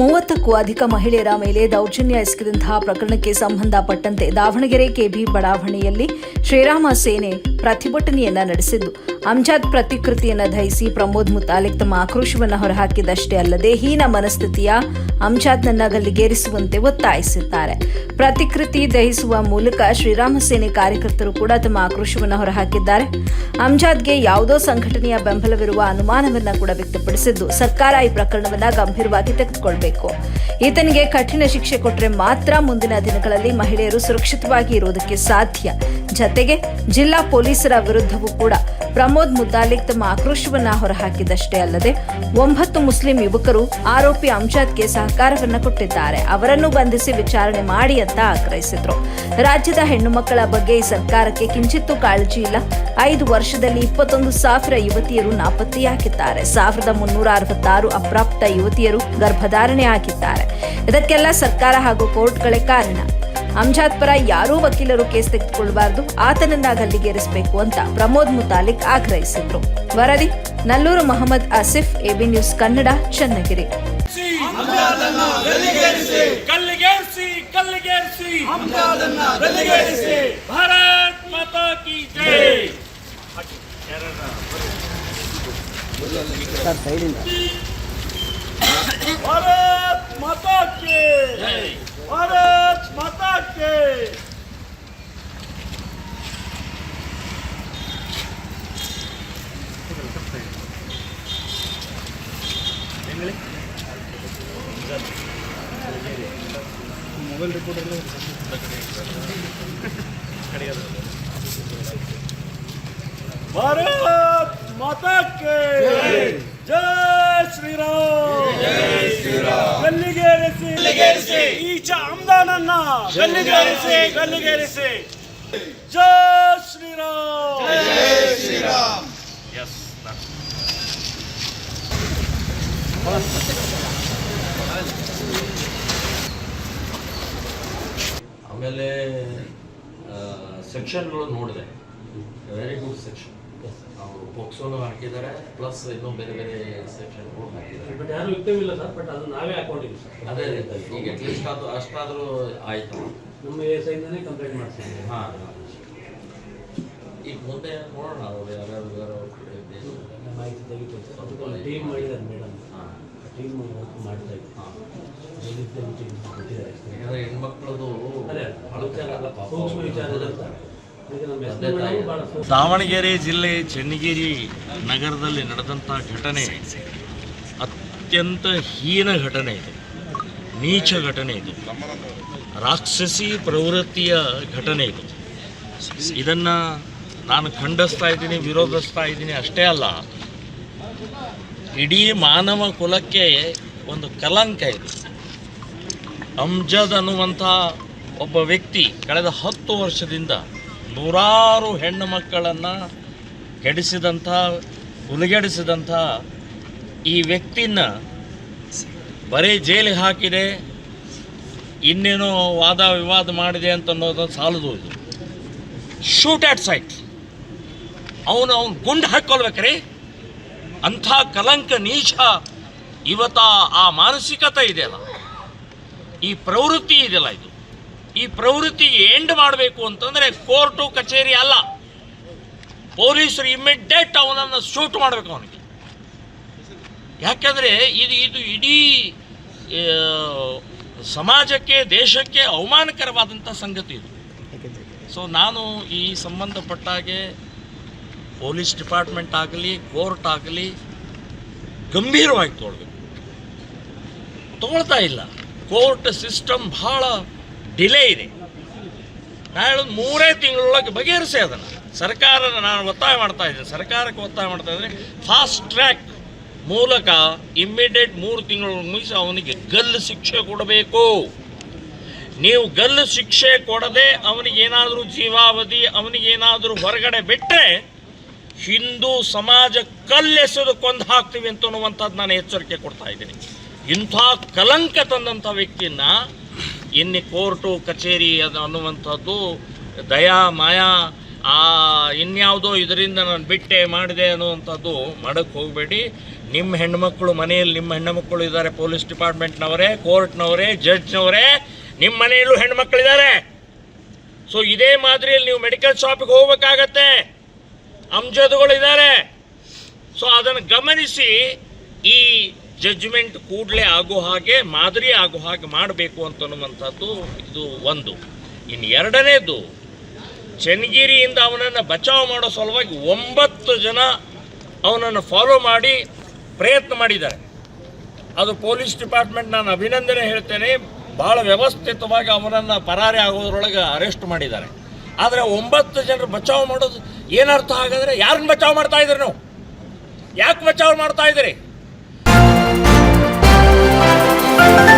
ಮೂವತ್ತಕ್ಕೂ ಅಧಿಕ ಮಹಿಳೆಯರ ಮೇಲೆ ದೌರ್ಜನ್ಯ ಎಸಗಿದಂತಹ ಪ್ರಕರಣಕ್ಕೆ ಸಂಬಂಧಪಟ್ಟಂತೆ ದಾವಣಗೆರೆ ಕೆಬಿ ಬಡಾವಣೆಯಲ್ಲಿ ಶ್ರೀರಾಮ ಸೇನೆ ಪ್ರತಿಭಟನೆಯನ್ನ ನಡೆಸಿದ್ದು. ಅಂಜಾದ್ ಪ್ರತಿಕೃತಿಯನ್ನು ದಹಿಸಿ ಪ್ರಮೋದ್ ಮುತಾಲಿಕ್ ತಮ್ಮ ಆಕ್ರೋಶವನ್ನು ಹೊರಹಾಕಿದಷ್ಟೇ ಅಲ್ಲದೆ ಹೀನ ಮನಸ್ಥಿತಿಯ ಅಂಜಾದ್ನನ್ನ ಗಲ್ಲಿಗೇರಿಸುವಂತೆ ಒತ್ತಾಯಿಸಿದ್ದಾರೆ. ಪ್ರತಿಕೃತಿ ದಹಿಸುವ ಮೂಲಕ ಶ್ರೀರಾಮ ಸೇನೆ ಕಾರ್ಯಕರ್ತರು ಕೂಡ ತಮ್ಮ ಆಕ್ರೋಶವನ್ನು ಹೊರಹಾಕಿದ್ದಾರೆ. ಅಂಜಾದ್ಗೆ ಯಾವುದೋ ಸಂಘಟನೆಯ ಬೆಂಬಲವಿರುವ ಅನುಮಾನವನ್ನ ಕೂಡ ವ್ಯಕ್ತಪಡಿಸಿದ್ದು, ಸರ್ಕಾರ ಈ ಪ್ರಕರಣವನ್ನ ಗಂಭೀರವಾಗಿ ತೆಗೆದುಕೊಳ್ಬೇಕು. ಈತನಿಗೆ ಕಠಿಣ ಶಿಕ್ಷೆ ಕೊಟ್ಟರೆ ಮಾತ್ರ ಮುಂದಿನ ದಿನಗಳಲ್ಲಿ ಮಹಿಳೆಯರು ಸುರಕ್ಷಿತವಾಗಿ ಇರುವುದಕ್ಕೆ ಸಾಧ್ಯ. ಜತೆಗೆ ಜಿಲ್ಲಾ ಪೊಲೀಸರ ವಿರುದ್ಧವೂ ಕೂಡ ಪ್ರಮೋದ್ ಮುದ್ದಾಲಿಕ್ ತಮ್ಮ ಆಕ್ರೋಶವನ್ನ ಹೊರಹಾಕಿದಷ್ಟೇ ಅಲ್ಲದೆ ಒಂಬತ್ತು ಮುಸ್ಲಿಂ ಯುವಕರು ಆರೋಪಿ ಅಂಜಾದ್ಗೆ ಸಹಕಾರವನ್ನ ಕೊಟ್ಟಿದ್ದಾರೆ. ಅವರನ್ನು ಬಂಧಿಸಿ ವಿಚಾರಣೆ ಮಾಡಿ ಅಂತ ಆಗ್ರಹಿಸಿದ್ರು. ರಾಜ್ಯದ ಹೆಣ್ಣು ಮಕ್ಕಳ ಬಗ್ಗೆ ಈ ಸರ್ಕಾರಕ್ಕೆ ಕಿಂಚಿತ್ತೂ ಕಾಳಜಿ ಇಲ್ಲ. ಐದು ವರ್ಷದಲ್ಲಿ ಇಪ್ಪತ್ತೊಂದು ಸಾವಿರ ಯುವತಿಯರು ನಾಪತ್ತೆಯಾಗಿದ್ದಾರೆ. ಸಾವಿರದ ಮುನ್ನೂರ ಅರವತ್ತಾರು ಅಪ್ರಾಪ್ತ ಯುವತಿಯರು ಗರ್ಭಧಾರಣೆ ಆಗಿದ್ದಾರೆ. ಇದಕ್ಕೆಲ್ಲ ಸರ್ಕಾರ ಹಾಗೂ ಕೋರ್ಟ್ಗಳೇ ಕಾರಣ. ಅಂಜಾದ್ ಪರ ಯಾರೂ ವಕೀಲರು ಕೇಸ್ ತೆಗೆದುಕೊಳ್ಳಬಾರದು. ಆತನನ್ನ ಗಲ್ಲಿಗೇರಿಸಬೇಕು ಅಂತ ಪ್ರಮೋದ್ ಮುತಾಲಿಕ್ ಆಗ್ರಹಿಸಿದ್ರು. ವರದಿ, ನಲ್ಲೂರು ಮೊಹಮ್ಮದ್ ಆಸಿಫ್, ಎಬಿ ನ್ಯೂಸ್ ಕನ್ನಡ, ಚನ್ನಗಿರಿ. ಭಾರತ್ ಮಾತಾ ಕಿ ಜೈ. ಭಾರತ್ ಮಾತಾ ಮೊಬೈಲ್ ರಿಪೋರ್ಟ್ ಎಲ್ಲ ಭಾರತ್ ಮಾತಾ ಕಿ ಜೈ ಶ್ರೀರಾಮ್ ಜೈ ಶ್ರೀರಾಮ್ ಗಲ್ಲಿಗೇರಿಸಿ ಗಲ್ಲಿಗೇರಿಸಿ ಈಚ ಅಮ್ದಾನನ್ನ ಗಲ್ಲಿಗೇರಿಸಿ ಗಲ್ಲಿಗೇರಿಸಿ ಜೈ ಶ್ರೀರಾಮ್. ಜೈ ಶ್ರೀರಾಮ್. ಎಸ್ ಆಮೇಲೆ ಸೆಕ್ಷನ್ಗಳು ನೋಡಿದೆ. ವೆರಿ ಗುಡ್ ಸೆಕ್ಷನ್ ಅವರು ಪೋಕ್ಸೋನು ಹಾಕಿದ್ದಾರೆ ಪ್ಲಸ್ ಇನ್ನೂ ಬೇರೆ ಬೇರೆ ಸೆಕ್ಷನ್ಗಳು ಹಾಕಿದ್ದಾರೆ. ಬಟ್ ಯಾರು ಯುಕ್ತವಿಲ್ಲ ಸರ್ ಬಟ್ ಅದು ನಾವೇ ಹಾಕೊಂಡಿವಿ ಸರ್. ಅದೇ ಈಗ ಅಟ್ಲೀಸ್ಟ್ ಅದು ಅಷ್ಟಾದರೂ ಆಯಿತು. ನಮ್ಮ ಎಸ್ ಐಂದನೇ ಕಂಪ್ಲೇಂಟ್ ಮಾಡ್ತೀನಿ ಹಾಂ ಈಗ ಮುಂದೆ ನೋಡೋಣ ಅವರು ಯಾರ್ಯಾರು. ಮಾಹಿತಿ ತೆಗಿತು ಟೀಮ್ ಮಾಡಿದ್ದಾರೆ ಮೇಡಮ್. ಹಾಂ. ಟೀಮ್ ವರ್ಕ್ ಮಾಡ್ತಾ ಇದ್ದೀವಿ ಹಾಂ. ಹೆಣ್ಮಕ್ಳದು ವಿಚಾರ ಅಲ್ಲ, ಸೂಕ್ಷ್ಮ ವಿಚಾರ ಇದೆ ದಾವಣಗೆರೆ ಜಿಲ್ಲೆ ಚನ್ನಗಿರಿ ನಗರದಲ್ಲಿ ನಡೆದಂಥ ಘಟನೆ ಅತ್ಯಂತ ಹೀನ ಘಟನೆ ಇದು. ನೀಚ ಘಟನೆ ಇದು. ರಾಕ್ಷಸಿ ಪ್ರವೃತ್ತಿಯ ಘಟನೆ ಇದು. ಇದನ್ನು ನಾನು ಖಂಡಿಸ್ತಾ ಇದ್ದೀನಿ, ವಿರೋಧಿಸ್ತಾ ಇದ್ದೀನಿ ಅಷ್ಟೇ ಅಲ್ಲ. ಇಡೀ ಮಾನವ ಕುಲಕ್ಕೆ ಒಂದು ಕಲಂಕ ಇದು. ಅಮ್ಜದ್ ಅನ್ನುವಂಥ ಒಬ್ಬ ವ್ಯಕ್ತಿ ಕಳೆದ ಹತ್ತು ವರ್ಷದಿಂದ ನೂರಾರು ಹೆಣ್ಣು ಮಕ್ಕಳನ್ನು ಕೆಡಿಸಿದಂಥ, ಹುಲಿಗೆಡಿಸಿದಂಥ ಈ ವ್ಯಕ್ತಿನ ಬರೀ ಜೈಲಿಗೆ ಹಾಕಿದೆ, ಇನ್ನೇನೋ ವಾದ ವಿವಾದ ಮಾಡಿದೆ ಅಂತ ಅನ್ನೋದು ಸಾಲದು ಇದು. ಶೂಟ್ ಆಟ್ ಸೈಟ್ ಅವನು ಅವ್ನು ಗುಂಡು ಹಾಕ್ಕೊಳ್ಬೇಕ್ರಿ ಅಂಥ ಕಲಂಕ ನೀಚ ಇವತ್ತ ಆ ಮಾನಸಿಕತೆ ಇದೆಯಲ್ಲ, ಈ ಪ್ರವೃತ್ತಿ ಇದೆಯಲ್ಲ ಇದು. ಈ ಪ್ರವೃತ್ತಿ ಎಂಡ್ ಮಾಡಬೇಕು ಅಂತಂದರೆ ಕೋರ್ಟು, ಕಚೇರಿ ಅಲ್ಲ. ಪೊಲೀಸರು ಇಮ್ಮಿಡಿಯೇಟ್ ಅವನನ್ನು ಶೂಟ್ ಮಾಡಬೇಕು ಅವನಿಗೆ. ಯಾಕೆಂದರೆ ಇದು ಇದು ಇಡೀ ಸಮಾಜಕ್ಕೆ, ದೇಶಕ್ಕೆ ಅವಮಾನಕರವಾದಂಥ ಸಂಗತಿ ಇದು. ಸೊ ನಾನು ಈ ಸಂಬಂಧಪಟ್ಟಾಗೆ ಪೊಲೀಸ್ ಡಿಪಾರ್ಟ್ಮೆಂಟ್ ಆಗಲಿ, ಕೋರ್ಟ್ ಆಗಲಿ ಗಂಭೀರವಾಗಿ ತೊಗೊಳ್ಬೇಕು ತೊಗೊಳ್ತಾ ಇಲ್ಲ. ಕೋರ್ಟ್ ಸಿಸ್ಟಮ್ ಭಾಳ ಡಿಲೇ ಇದೆ. ನಾನು ಹೇಳೋದು ಮೂರೇ ತಿಂಗಳೊಳಗೆ ಬಗೆಹರಿಸಿ ಅದನ್ನು. ಸರ್ಕಾರ ನಾನು ಒತ್ತಾಯ ಮಾಡ್ತಾ ಇದ್ದೀನಿ. ಸರ್ಕಾರಕ್ಕೆ ಒತ್ತಾಯ ಮಾಡ್ತಾ ಇದ್ದೀನಿ. ಫಾಸ್ಟ್ ಟ್ರ್ಯಾಕ್ ಮೂಲಕ ಇಮ್ಮಿಡಿಯೇಟ್ ಮೂರು ತಿಂಗಳು ಮುಗಿಸಿ ಅವನಿಗೆ ಗಲ್ಲು ಶಿಕ್ಷೆ ಕೊಡಬೇಕು. ನೀವು ಗಲ್ಲು ಶಿಕ್ಷೆ ಕೊಡದೆ ಅವನಿಗೇನಾದರೂ ಜೀವಾವಧಿ ಅವನಿಗೇನಾದರೂ ಹೊರಗಡೆ ಬಿಟ್ಟರೆ ಹಿಂದೂ ಸಮಾಜ ಕಲ್ಲೆಸೆದು ಕೊಂದು ಹಾಕ್ತೀವಿ ಅಂತ ಅನ್ನುವಂಥದ್ದು ನಾನು ಎಚ್ಚರಿಕೆ ಕೊಡ್ತಾ ಇದ್ದೀನಿ. ಇಂಥ ಕಲಂಕ ತಂದಂಥ ವ್ಯಕ್ತಿಯನ್ನ ಇನ್ನು ಕೋರ್ಟು ಕಚೇರಿ ಅದು ಅನ್ನುವಂಥದ್ದು ದಯಾ, ಮಾಯಾ, ಆ ಇನ್ಯಾವುದೋ ಇದರಿಂದ ನಾನು ಬಿಟ್ಟೆ ಮಾಡಿದೆ ಅನ್ನುವಂಥದ್ದು ಮಾಡೋಕ್ಕೆ ಹೋಗಬೇಡಿ. ನಿಮ್ಮ ಹೆಣ್ಮಕ್ಳು ಮನೆಯಲ್ಲಿ, ನಿಮ್ಮ ಹೆಣ್ಣುಮಕ್ಕಳು ಇದ್ದಾರೆ ಪೊಲೀಸ್ ಡಿಪಾರ್ಟ್ಮೆಂಟ್ನವರೇ, ಕೋರ್ಟ್ನವರೇ, ಜಡ್ಜ್ನವರೇ ನಿಮ್ಮ ಮನೆಯಲ್ಲೂ ಹೆಣ್ಮಕ್ಳಿದ್ದಾರೆ. ಸೊ ಇದೇ ಮಾದರಿಯಲ್ಲಿ ನೀವು ಮೆಡಿಕಲ್ ಶಾಪಿಗೆ ಹೋಗ್ಬೇಕಾಗತ್ತೆ. ಅಂಜದುಗಳಿದ್ದಾರೆ ಸೊ ಅದನ್ನು ಗಮನಿಸಿ ಈ ಜಡ್ಜ್ಮೆಂಟ್ ಕೂಡಲೇ ಆಗೋ ಹಾಗೆ, ಮಾದರಿ ಆಗೋ ಹಾಗೆ ಮಾಡಬೇಕು ಅಂತನ್ನುವಂಥದ್ದು ಇದು ಒಂದು. ಇನ್ನು ಎರಡನೇದು, ಚನ್ನಗಿರಿಯಿಂದ ಅವನನ್ನು ಬಚಾವ್ ಮಾಡೋ ಸಲುವಾಗಿ ಒಂಬತ್ತು ಜನ ಅವನನ್ನು ಫಾಲೋ ಮಾಡಿ ಪ್ರಯತ್ನ ಮಾಡಿದ್ದಾರೆ. ಅದು ಪೊಲೀಸ್ ಡಿಪಾರ್ಟ್ಮೆಂಟ್ ನಾನು ಅಭಿನಂದನೆ ಹೇಳ್ತೇನೆ. ಭಾಳ ವ್ಯವಸ್ಥಿತವಾಗಿ ಅವನನ್ನು ಪರಾರಿ ಆಗೋದ್ರೊಳಗೆ ಅರೆಸ್ಟ್ ಮಾಡಿದ್ದಾರೆ. ಆದರೆ ಒಂಬತ್ತು ಜನರು ಬಚಾವ್ ಮಾಡೋದು ಏನರ್ಥ ಹಾಗಾದರೆ ಯಾರನ್ನ ಬಚಾವ್ ಮಾಡ್ತಾ ಇದ್ರಿ ನಾವು? ಯಾಕೆ ಬಚಾವ್ ಮಾಡ್ತಾ ಇದ್ದೀರಿ Thank you.